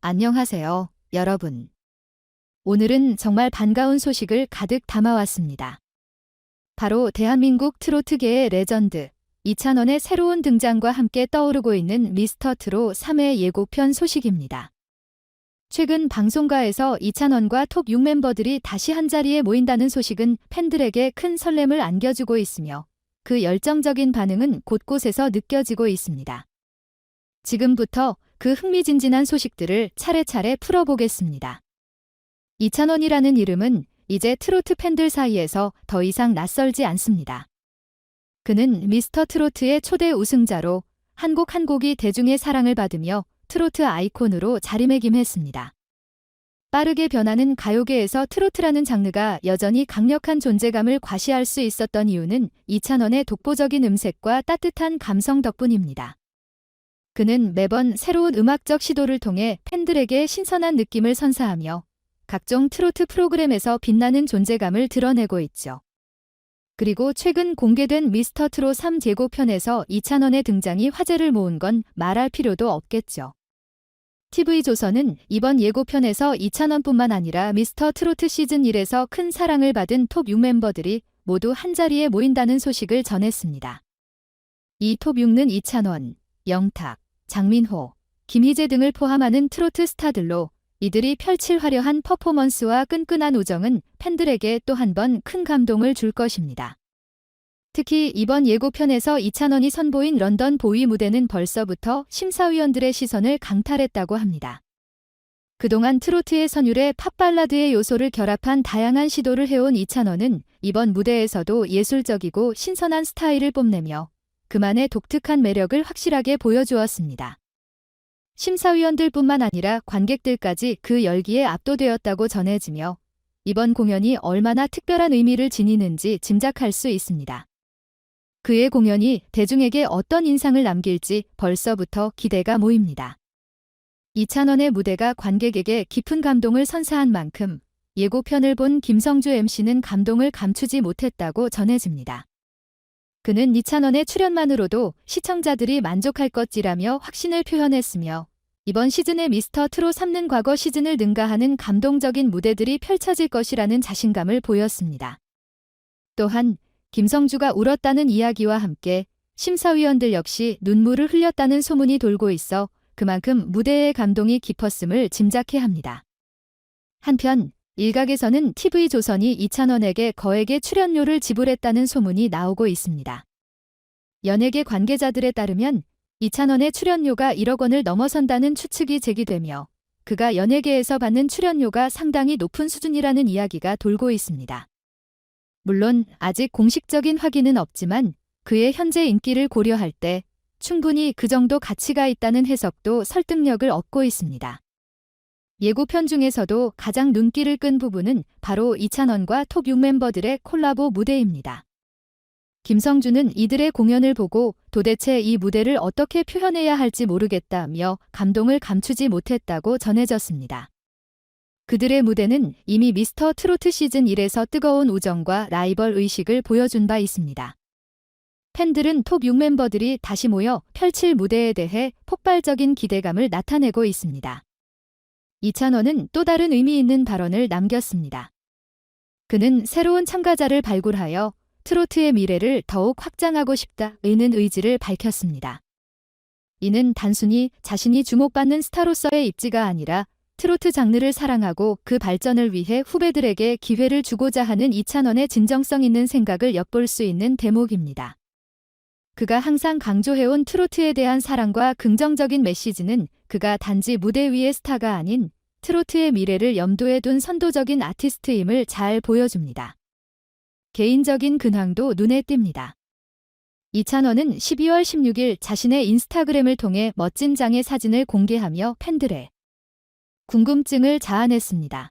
안녕하세요, 여러분. 오늘은 정말 반가운 소식을 가득 담아왔습니다. 바로 대한민국 트로트계의 레전드, 이찬원의 새로운 등장과 함께 떠오르고 있는 미스터 트로 3회 예고편 소식입니다. 최근 방송가에서 이찬원과 톱 6 멤버들이 다시 한자리에 모인다는 소식은 팬들에게 큰 설렘을 안겨주고 있으며 그 열정적인 반응은 곳곳에서 느껴지고 있습니다. 지금부터 그 흥미진진한 소식들을 차례차례 풀어보겠습니다. 이찬원이라는 이름은 이제 트로트 팬들 사이에서 더 이상 낯설지 않습니다. 그는 미스터 트로트의 초대 우승자로 한 곡 한 곡이 대중의 사랑을 받으며 트로트 아이콘으로 자리매김했습니다. 빠르게 변하는 가요계에서 트로트라는 장르가 여전히 강력한 존재감을 과시할 수 있었던 이유는 이찬원의 독보적인 음색과 따뜻한 감성 덕분입니다. 그는 매번 새로운 음악적 시도를 통해 팬들에게 신선한 느낌을 선사하며 각종 트로트 프로그램에서 빛나는 존재감을 드러내고 있죠. 그리고 최근 공개된 미스터 트롯 3 재고편에서 이찬원의 등장이 화제를 모은 건 말할 필요도 없겠죠. TV조선은 이번 예고편에서 이찬원뿐만 아니라 미스터 트로트 시즌 1에서 큰 사랑을 받은 톱 6 멤버들이 모두 한자리에 모인다는 소식을 전했습니다. 이 톱 6는 이찬원, 영탁, 장민호, 김희재 등을 포함하는 트로트 스타들로 이들이 펼칠 화려한 퍼포먼스와 끈끈한 우정은 팬들에게 또 한 번 큰 감동을 줄 것입니다. 특히 이번 예고편에서 이찬원이 선보인 런던 보위 무대는 벌써부터 심사위원들의 시선을 강탈했다고 합니다. 그동안 트로트의 선율에 팝발라드의 요소를 결합한 다양한 시도를 해온 이찬원은 이번 무대에서도 예술적이고 신선한 스타일을 뽐내며 그만의 독특한 매력을 확실하게 보여주었습니다. 심사위원들뿐만 아니라 관객들까지 그 열기에 압도되었다고 전해지며 이번 공연이 얼마나 특별한 의미를 지니는지 짐작할 수 있습니다. 그의 공연이 대중에게 어떤 인상을 남길지 벌써부터 기대가 모입니다. 이찬원의 무대가 관객에게 깊은 감동을 선사한 만큼 예고편을 본 김성주 MC는 감동을 감추지 못했다고 전해집니다. 그는 이찬원의 출연만으로도 시청자들이 만족할 것이라며 확신을 표현했으며 이번 시즌의 미스터 트롯 3는 과거 시즌을 능가하는 감동적인 무대들이 펼쳐질 것이라는 자신감을 보였습니다. 또한 김성주가 울었다는 이야기와 함께 심사위원들 역시 눈물을 흘렸다는 소문이 돌고 있어 그만큼 무대의 감동이 깊었음을 짐작해 합니다. 한편 일각에서는 TV조선이 이찬원에게 거액의 출연료를 지불했다는 소문이 나오고 있습니다. 연예계 관계자들에 따르면 이찬원의 출연료가 1억 원을 넘어선다는 추측이 제기되며 그가 연예계에서 받는 출연료가 상당히 높은 수준이라는 이야기가 돌고 있습니다. 물론 아직 공식적인 확인은 없지만 그의 현재 인기를 고려할 때 충분히 그 정도 가치가 있다는 해석도 설득력을 얻고 있습니다. 예고편 중에서도 가장 눈길을 끈 부분은 바로 이찬원과 톱6 멤버들의 콜라보 무대입니다. 김성주는 이들의 공연을 보고 도대체 이 무대를 어떻게 표현해야 할지 모르겠다며 감동을 감추지 못했다고 전해졌습니다. 그들의 무대는 이미 미스터 트로트 시즌 1에서 뜨거운 우정과 라이벌 의식을 보여준 바 있습니다. 팬들은 톱6 멤버들이 다시 모여 펼칠 무대에 대해 폭발적인 기대감을 나타내고 있습니다. 이찬원은 또 다른 의미 있는 발언을 남겼습니다. 그는 새로운 참가자를 발굴하여 트로트의 미래를 더욱 확장하고 싶다는 의지를 밝혔습니다. 이는 단순히 자신이 주목받는 스타로서의 입지가 아니라 트로트 장르를 사랑하고 그 발전을 위해 후배들에게 기회를 주고자 하는 이찬원의 진정성 있는 생각을 엿볼 수 있는 대목입니다. 그가 항상 강조해온 트로트에 대한 사랑과 긍정적인 메시지는 그가 단지 무대 위의 스타가 아닌 트로트의 미래를 염두에 둔 선도적인 아티스트임을 잘 보여줍니다. 개인적인 근황도 눈에 띕니다. 이찬원은 12월 16일 자신의 인스타그램을 통해 멋진 장의 사진을 공개하며 팬들의 궁금증을 자아냈습니다.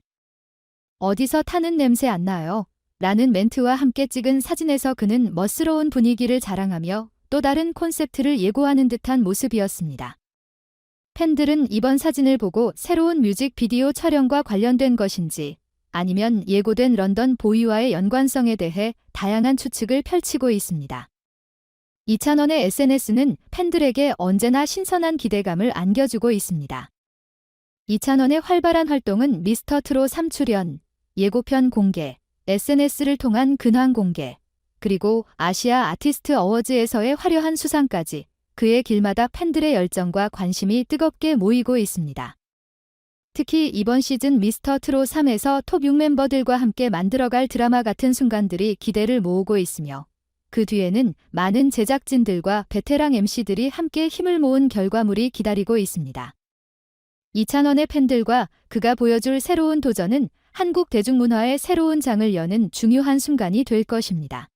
어디서 타는 냄새 안 나요? 라는 멘트와 함께 찍은 사진에서 그는 멋스러운 분위기를 자랑하며 또 다른 콘셉트를 예고하는 듯한 모습이었습니다. 팬들은 이번 사진을 보고 새로운 뮤직 비디오 촬영과 관련된 것인지 아니면 예고된 런던 보이와의 연관성에 대해 다양한 추측을 펼치고 있습니다. 이찬원의 SNS는 팬들에게 언제나 신선한 기대감을 안겨주고 있습니다. 이찬원의 활발한 활동은 미스터 트롯 3출연, 예고편 공개, SNS를 통한 근황 공개, 그리고 아시아 아티스트 어워즈에서의 화려한 수상까지 그의 길마다 팬들의 열정과 관심이 뜨겁게 모이고 있습니다. 특히 이번 시즌 미스터 트롯 3에서 톱 6 멤버들과 함께 만들어갈 드라마 같은 순간들이 기대를 모으고 있으며 그 뒤에는 많은 제작진들과 베테랑 MC들이 함께 힘을 모은 결과물이 기다리고 있습니다. 이찬원의 팬들과 그가 보여줄 새로운 도전은 한국 대중문화의 새로운 장을 여는 중요한 순간이 될 것입니다.